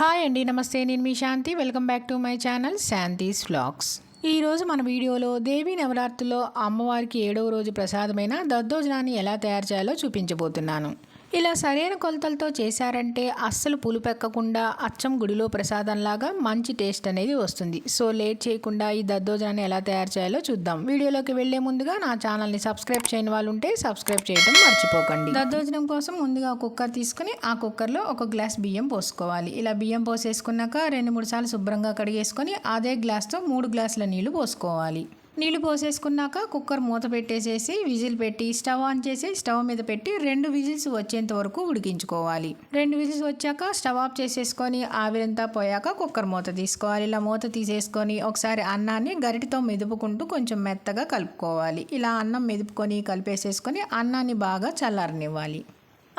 Hi అండి నమస్తే నేను మీ Shanti. Welcome back to my channel Shanti's vlogs. ఈరోజు మన వీడియోలో దేవీ నవరాత్రిలో అమ్మవారికి ఏడవ రోజు ప్రసాదమైన దద్దోజనాన్ని ఎలా తయారు చేయాలో చూపించబోతున్నాను. ఇలా సరైన కొలతలతో చేశారంటే అస్సలు పులుపెక్కకుండా అచ్చం గుడిలో ప్రసాదంలాగా మంచి టేస్ట్ అనేది వస్తుంది. సో లేట్ చేయకుండా ఈ దద్దోజనాన్ని ఎలా తయారు చేయాలో చూద్దాం. వీడియోలోకి వెళ్ళే ముందుగా నా ఛానల్ని సబ్స్క్రైబ్ చేయని వాళ్ళు ఉంటే సబ్స్క్రైబ్ చేయడం మర్చిపోకండి. దద్దోజనం కోసం ముందుగా కుక్కర్ తీసుకుని ఆ కుక్కర్లో ఒక గ్లాస్ బియ్యం పోసుకోవాలి. ఇలా బియ్యం పోసేసుకున్నాక రెండు మూడు సార్లు శుభ్రంగా కడిగేసుకొని అదే గ్లాస్తో మూడు గ్లాసుల నీళ్ళు పోసుకోవాలి. నీళ్ళు పోసేసుకున్నాక కుక్కర్ మూత పెట్టేసేసి విజిల్ పెట్టి స్టవ్ ఆన్ చేసి స్టవ్ మీద పెట్టి రెండు విజిల్స్ వచ్చేంత వరకు ఉడికించుకోవాలి. రెండు విజిల్స్ వచ్చాక స్టవ్ ఆఫ్ చేసేసుకొని ఆవిరంతా పోయాక కుక్కర్ మూత తీసుకోవాలి. ఇలా మూత తీసేసుకొని ఒకసారి అన్నాన్ని గరిటితో మెదుపుకుంటూ కొంచెం మెత్తగా కలుపుకోవాలి. ఇలా అన్నం మెదుపుకొని కలిపేసేసుకొని అన్నాన్ని బాగా చల్లారనివ్వాలి.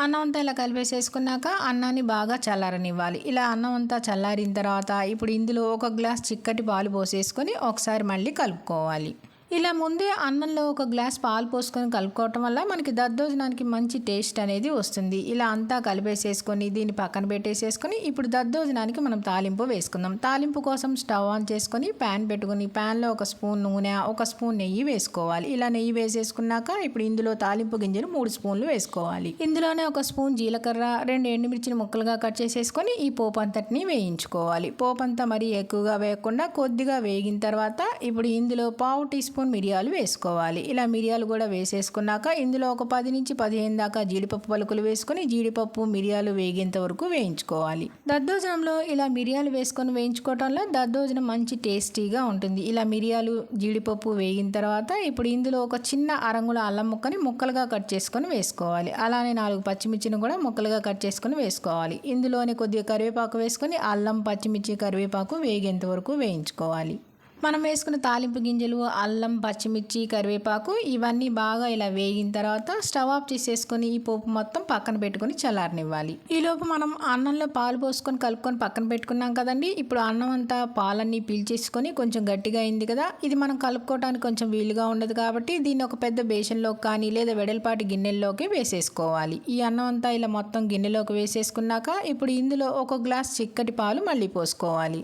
అన్నం అంతా ఇలా కలిపేసేసుకున్నాక అన్నాన్ని బాగా చల్లారనివ్వాలి. ఇలా అన్నం అంతా చల్లారిన తర్వాత ఇప్పుడు ఇందులో ఒక గ్లాస్ చిక్కటి పాలు పోసేసుకొని ఒకసారి మళ్ళీ కలుపుకోవాలి. ఇలా ముందే అన్నంలో ఒక గ్లాస్ పాలు పోసుకొని కలుపుకోవటం వల్ల మనకి దద్దోజనానికి మంచి టేస్ట్ అనేది వస్తుంది. ఇలా అంతా కలిపేసేసుకొని దీన్ని పక్కన పెట్టేసేసుకొని ఇప్పుడు దద్దోజనానికి మనం తాలింపు వేసుకుందాం. తాలింపు కోసం స్టవ్ ఆన్ చేసుకొని ప్యాన్ పెట్టుకుని ప్యాన్లో ఒక స్పూన్ నూనె ఒక స్పూన్ నెయ్యి వేసుకోవాలి. ఇలా నెయ్యి వేసేసుకున్నాక ఇప్పుడు ఇందులో తాలింపు గింజలు మూడు స్పూన్లు వేసుకోవాలి. ఇందులోనే ఒక స్పూన్ జీలకర్ర రెండు ఎండుమిర్చిని ముక్కలుగా కట్ చేసేసుకొని ఈ పోపు అంతటిని వేయించుకోవాలి. పోపు అంతా మరీ ఎక్కువగా వేయకుండా కొద్దిగా వేగిన తర్వాత ఇప్పుడు ఇందులో పావు టీ స్పూన్ స్పూన్ మిరియాలు వేసుకోవాలి. ఇలా మిరియాలు కూడా వేసేసుకున్నాక ఇందులో ఒక పది నుంచి పదిహేను దాకా జీడిపప్పు పలుకులు వేసుకొని జీడిపప్పు మిరియాలు వేగేంత వరకు వేయించుకోవాలి. దద్దోజనంలో ఇలా మిరియాలు వేసుకొని వేయించుకోవటంలో దద్దోజనం మంచి టేస్టీగా ఉంటుంది. ఇలా మిరియాలు జీడిపప్పు వేగిన తర్వాత ఇప్పుడు ఇందులో ఒక చిన్న అరంగుల అల్లం ముక్కని ముక్కలుగా కట్ చేసుకొని వేసుకోవాలి. అలానే నాలుగు పచ్చిమిర్చిని కూడా ముక్కలుగా కట్ చేసుకొని వేసుకోవాలి. ఇందులోనే కొద్దిగా కరివేపాకు వేసుకొని అల్లం పచ్చిమిర్చి కరివేపాకు వేగేంత వరకు వేయించుకోవాలి. మనం వేసుకున్న తాలింపు గింజలు అల్లం పచ్చిమిర్చి కరివేపాకు ఇవన్నీ బాగా ఇలా వేగిన తర్వాత స్టవ్ ఆఫ్ చేసేసుకొని ఈ పోపు మొత్తం పక్కన పెట్టుకొని చల్లారనివ్వాలి. ఈలోపు మనం అన్నంలో పాలు పోసుకొని కలుపుకొని పక్కన పెట్టుకున్నాం కదండి. ఇప్పుడు అన్నం అంతా పాలన్నీ పీల్చేసుకొని కొంచెం గట్టిగా అయింది కదా. ఇది మనం కలుపుకోవడానికి కొంచెం వీలుగా ఉండదు కాబట్టి దీన్ని ఒక పెద్ద బేషన్లోకి కానీ లేదా వెడల్పాటి గిన్నెల్లోకి వేసేసుకోవాలి. ఈ అన్నం అంతా ఇలా మొత్తం గిన్నెలోకి వేసేసుకున్నాక ఇప్పుడు ఇందులో ఒక గ్లాస్ చిక్కటి పాలు మళ్ళీ పోసుకోవాలి.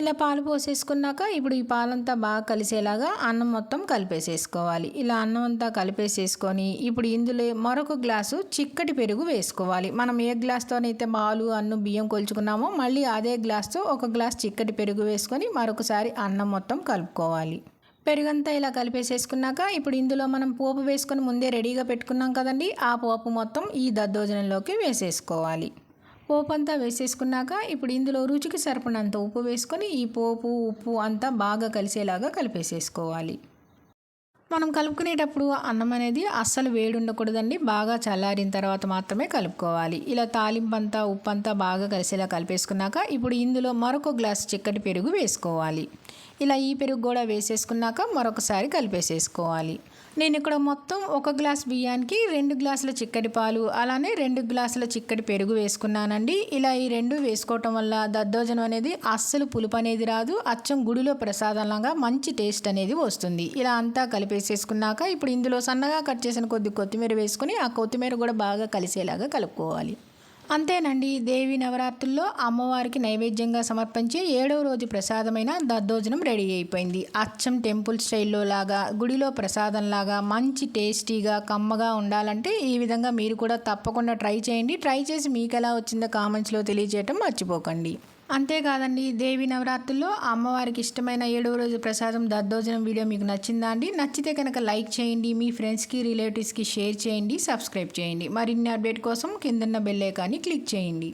ఇలా పాలు పోసేసుకున్నాక ఇప్పుడు ఈ పాలంతా బాగా కలిసేలాగా అన్నం మొత్తం కలిపేసేసుకోవాలి. ఇలా అన్నం అంతా కలిపేసేసుకొని ఇప్పుడు ఇందులో మరొక గ్లాసు చిక్కటి పెరుగు వేసుకోవాలి. మనం ఏ గ్లాస్తోనైతే పాలు అన్నం బియ్యం కొలుచుకున్నామో మళ్ళీ అదే గ్లాస్తో ఒక గ్లాస్ చిక్కటి పెరుగు వేసుకొని మరొకసారి అన్నం మొత్తం కలుపుకోవాలి. పెరుగంతా ఇలా కలిపేసేసుకున్నాక ఇప్పుడు ఇందులో మనం పోపు వేసుకొని ముందే రెడీగా పెట్టుకున్నాం కదండి. ఆ పోపు మొత్తం ఈ దద్దోజనంలోకి వేసేసుకోవాలి. పోపు అంతా వేసేసుకున్నాక ఇప్పుడు ఇందులో రుచికి సరిపడినంత ఉప్పు వేసుకొని ఈ పోపు ఉప్పు అంతా బాగా కలిసేలాగా కలిపేసేసుకోవాలి. మనం కలుపుకునేటప్పుడు అన్నం అనేది అస్సలు వేడి ఉండకూడదండి బాగా చల్లారిన తర్వాత మాత్రమే కలుపుకోవాలి. ఇలా తాలింపంతా ఉప్పు అంతా బాగా కలిసేలా కలిపేసుకున్నాక ఇప్పుడు ఇందులో మరొక గ్లాస్ చిక్కటి పెరుగు వేసుకోవాలి. ఇలా ఈ పెరుగు కూడా వేసేసుకున్నాక మరొకసారి కలిపేసేసుకోవాలి. నేను ఇక్కడ మొత్తం ఒక గ్లాస్ బియ్యానికి రెండు గ్లాసుల చిక్కటి పాలు అలానే రెండు గ్లాసుల చిక్కటి పెరుగు వేసుకున్నానండి. ఇలా ఈ రెండు వేసుకోవటం వల్ల దద్దోజనం అనేది అస్సలు పులుపు అనేది రాదు అచ్చం గుడిలో ప్రసాదంలాగా మంచి టేస్ట్ అనేది వస్తుంది. ఇలా అంతా కలిపేసేసుకున్నాక ఇప్పుడు ఇందులో సన్నగా కట్ చేసిన కొద్ది కొత్తిమీర వేసుకుని ఆ కొత్తిమీర కూడా బాగా కలిసేలాగా కలుపుకోవాలి. అంతేనండి. దేవి నవరాత్రుల్లో అమ్మవారికి నైవేద్యంగా సమర్పించే ఏడవ రోజు ప్రసాదమైన దద్దోజనం రెడీ అయిపోయింది. అచ్చం టెంపుల్ స్టైల్లో లాగా గుడిలో ప్రసాదం లాగా మంచి టేస్టీగా కమ్మగా ఉండాలంటే ఈ విధంగా మీరు కూడా తప్పకుండా ట్రై చేయండి. ట్రై చేసి మీకు ఎలా వచ్చిందో కామెంట్స్లో తెలియజేయటం మర్చిపోకండి. అంతేకాదండి దేవి నవరాత్రుల్లో అమ్మవారికి ఇష్టమైన ఏడవ రోజు ప్రసాదం దద్దోజనం వీడియో మీకు నచ్చిందా అండి? నచ్చితే కనుక లైక్ చేయండి మీ ఫ్రెండ్స్కి రిలేటివ్స్కి షేర్ చేయండి సబ్స్క్రైబ్ చేయండి. మరిన్ని అప్డేట్ కోసం కిందన్న బెల్ ఐకాన్ని క్లిక్ చేయండి.